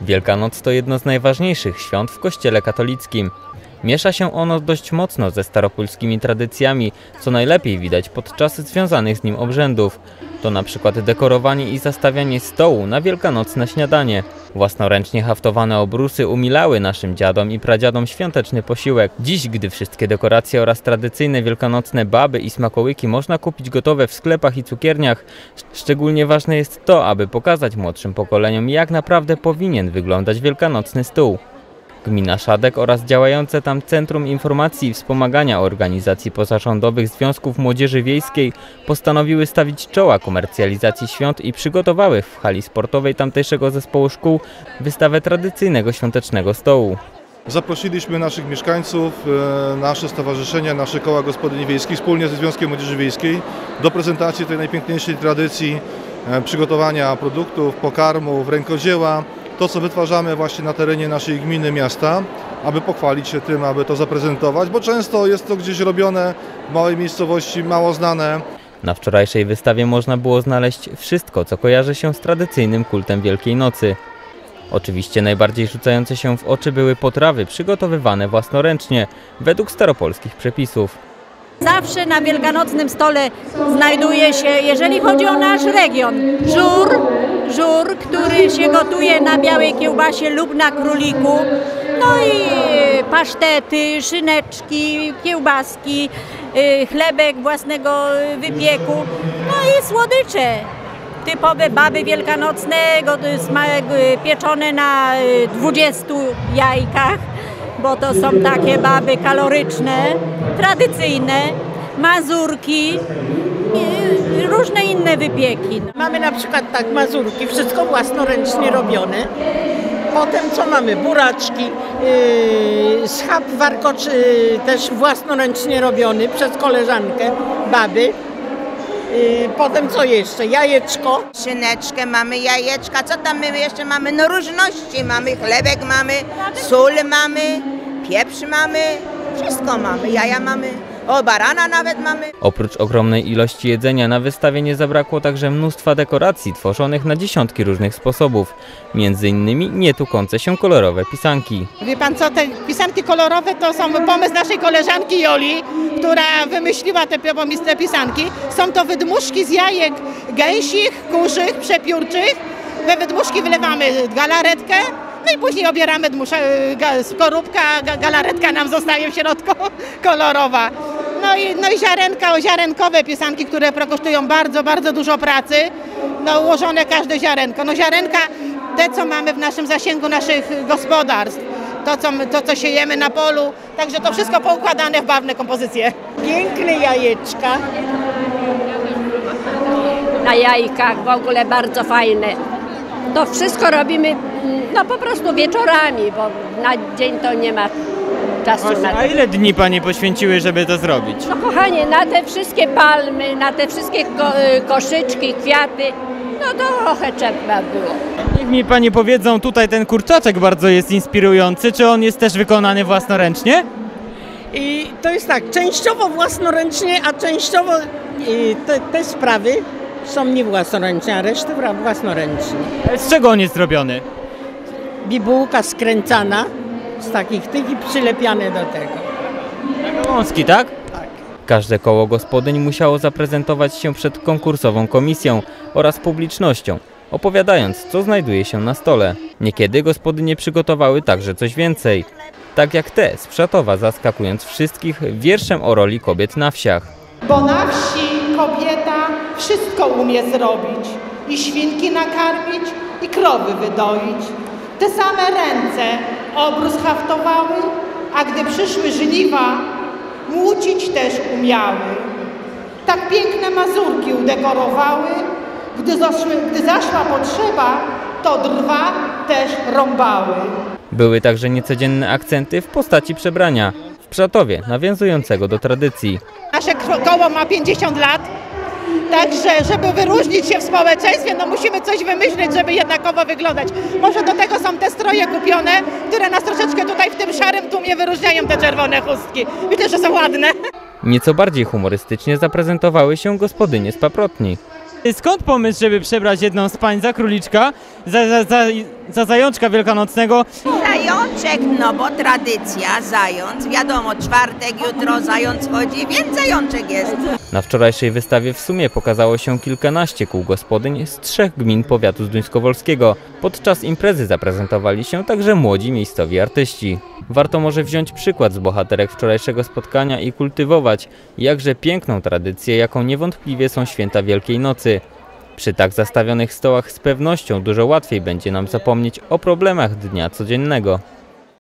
Wielkanoc to jedno z najważniejszych świąt w Kościele katolickim. Miesza się ono dość mocno ze staropolskimi tradycjami, co najlepiej widać podczas związanych z nim obrzędów. To na przykład dekorowanie i zastawianie stołu na wielkanocne śniadanie. Własnoręcznie haftowane obrusy umilały naszym dziadom i pradziadom świąteczny posiłek. Dziś, gdy wszystkie dekoracje oraz tradycyjne wielkanocne baby i smakołyki można kupić gotowe w sklepach i cukierniach, szczególnie ważne jest to, aby pokazać młodszym pokoleniom, jak naprawdę powinien wyglądać wielkanocny stół. Gmina Szadek oraz działające tam Centrum Informacji i Wspomagania Organizacji Pozarządowych Związków Młodzieży Wiejskiej postanowiły stawić czoła komercjalizacji świąt i przygotowały w hali sportowej tamtejszego zespołu szkół wystawę tradycyjnego świątecznego stołu. Zaprosiliśmy naszych mieszkańców, e, nasze stowarzyszenia, nasze koła gospodyń wiejskich wspólnie ze Związkiem Młodzieży Wiejskiej do prezentacji tej najpiękniejszej tradycji e, przygotowania produktów, pokarmów, rękodzieła. To, co wytwarzamy właśnie na terenie naszej gminy, miasta, aby pochwalić się tym, aby to zaprezentować, bo często jest to gdzieś robione w małej miejscowości, mało znane. Na wczorajszej wystawie można było znaleźć wszystko, co kojarzy się z tradycyjnym kultem Wielkiej Nocy. Oczywiście najbardziej rzucające się w oczy były potrawy przygotowywane własnoręcznie, według staropolskich przepisów. Zawsze na wielkanocnym stole znajduje się, jeżeli chodzi o nasz region, żur, żur, który się gotuje na białej kiełbasie lub na króliku. No i pasztety, szyneczki, kiełbaski, y, chlebek własnego wypieku, no i słodycze. Typowe baby wielkanocne, y, pieczone na y, 20 jajkach bo to są takie baby kaloryczne, tradycyjne, mazurki różne inne wypieki. Mamy na przykład tak mazurki, wszystko własnoręcznie robione. Potem co mamy? Buraczki, yy, schab warkocz yy, też własnoręcznie robiony przez koleżankę, baby. Yy, potem co jeszcze? Jajeczko. Szyneczkę mamy, jajeczka, co tam my jeszcze mamy? No różności mamy, chlebek mamy, sól mamy, pieprz mamy, wszystko mamy, jaja mamy, o barana nawet mamy. Oprócz ogromnej ilości jedzenia na wystawie nie zabrakło także mnóstwa dekoracji tworzonych na dziesiątki różnych sposobów, między innymi nietukące się kolorowe pisanki. Wie pan co, te pisanki kolorowe to są pomysł naszej koleżanki Joli, która wymyśliła te pomysły pisanki. Są to wydmuszki z jajek gęsich, kurzych, przepiórczych. We wydmuszki wylewamy galaretkę, no i później obieramy dmusza, ga- skorupka, ga- galaretka nam zostaje w środku kolorowa. No i, no i ziarenka, ziarenkowe pisanki, które kosztują bardzo, bardzo dużo pracy. No ułożone każde ziarenko. No ziarenka, te co mamy w naszym zasięgu naszych gospodarstw. To co, to, co siejemy na polu, także to wszystko poukładane w barwne kompozycje. Piękne jajeczka. na jajkach, w ogóle bardzo fajne. To wszystko robimy mm, no po prostu wieczorami, bo na dzień to nie ma czasu na A to. ile dni Panie poświęciły, żeby to zrobić? No kochanie, na te wszystkie palmy, na te wszystkie ko- y, koszyczki, kwiaty, no to trochę trzeba było. Niech mi Panie powiedzą, tutaj ten kurczaczek bardzo jest inspirujący. Czy on jest też wykonany własnoręcznie? I to jest tak, częściowo własnoręcznie, a częściowo te, te sprawy są nie własnoręczne, a resztę własnoręcznie. Z czego on jest zrobiony? Bibułka skręcana z takich tych i przylepiane do tego. Wąski, tak? Każde koło gospodyń musiało zaprezentować się przed konkursową komisją oraz publicznością, opowiadając, co znajduje się na stole. Niekiedy gospodynie przygotowały także coś więcej. Tak jak te z Przatowa, zaskakując wszystkich wierszem o roli kobiet na wsiach. Bo na wsi kobieta wszystko umie zrobić. I świnki nakarmić, i krowy wydoić. Te same ręce obrus haftowały, a gdy przyszły żniwa, młócić też umiały. Tak piękne mazurki udekorowały, gdy, zaszły, gdy zaszła potrzeba, to drwa też rąbały. Były także niecodzienne akcenty w postaci przebrania. W Przatowie, nawiązującego do tradycji. Nasze koło ma 50 lat, także żeby wyróżnić się w społeczeństwie, no musimy coś wymyślić, żeby jednakowo wyglądać. Może do tego są te stroje kupione, które nas troszeczkę tutaj w tym szarym tłumie wyróżniają te czerwone chustki. Myślę, że są ładne. Nieco bardziej humorystycznie zaprezentowały się gospodynie z Paprotni. Skąd pomysł, żeby przebrać jedną z pań za króliczka, za, za, za za zajączka wielkanocnego. Zajączek, no bo tradycja, zając, wiadomo, czwartek, jutro zając chodzi, więc zajączek jest. Na wczorajszej wystawie w sumie pokazało się kilkanaście kół gospodyń z trzech gmin powiatu zduńskowolskiego. Podczas imprezy zaprezentowali się także młodzi miejscowi artyści. Warto może wziąć przykład z bohaterek wczorajszego spotkania i kultywować jakże piękną tradycję, jaką niewątpliwie są święta Wielkiej Nocy. Przy tak zastawionych stołach z pewnością dużo łatwiej będzie nam zapomnieć o problemach dnia codziennego.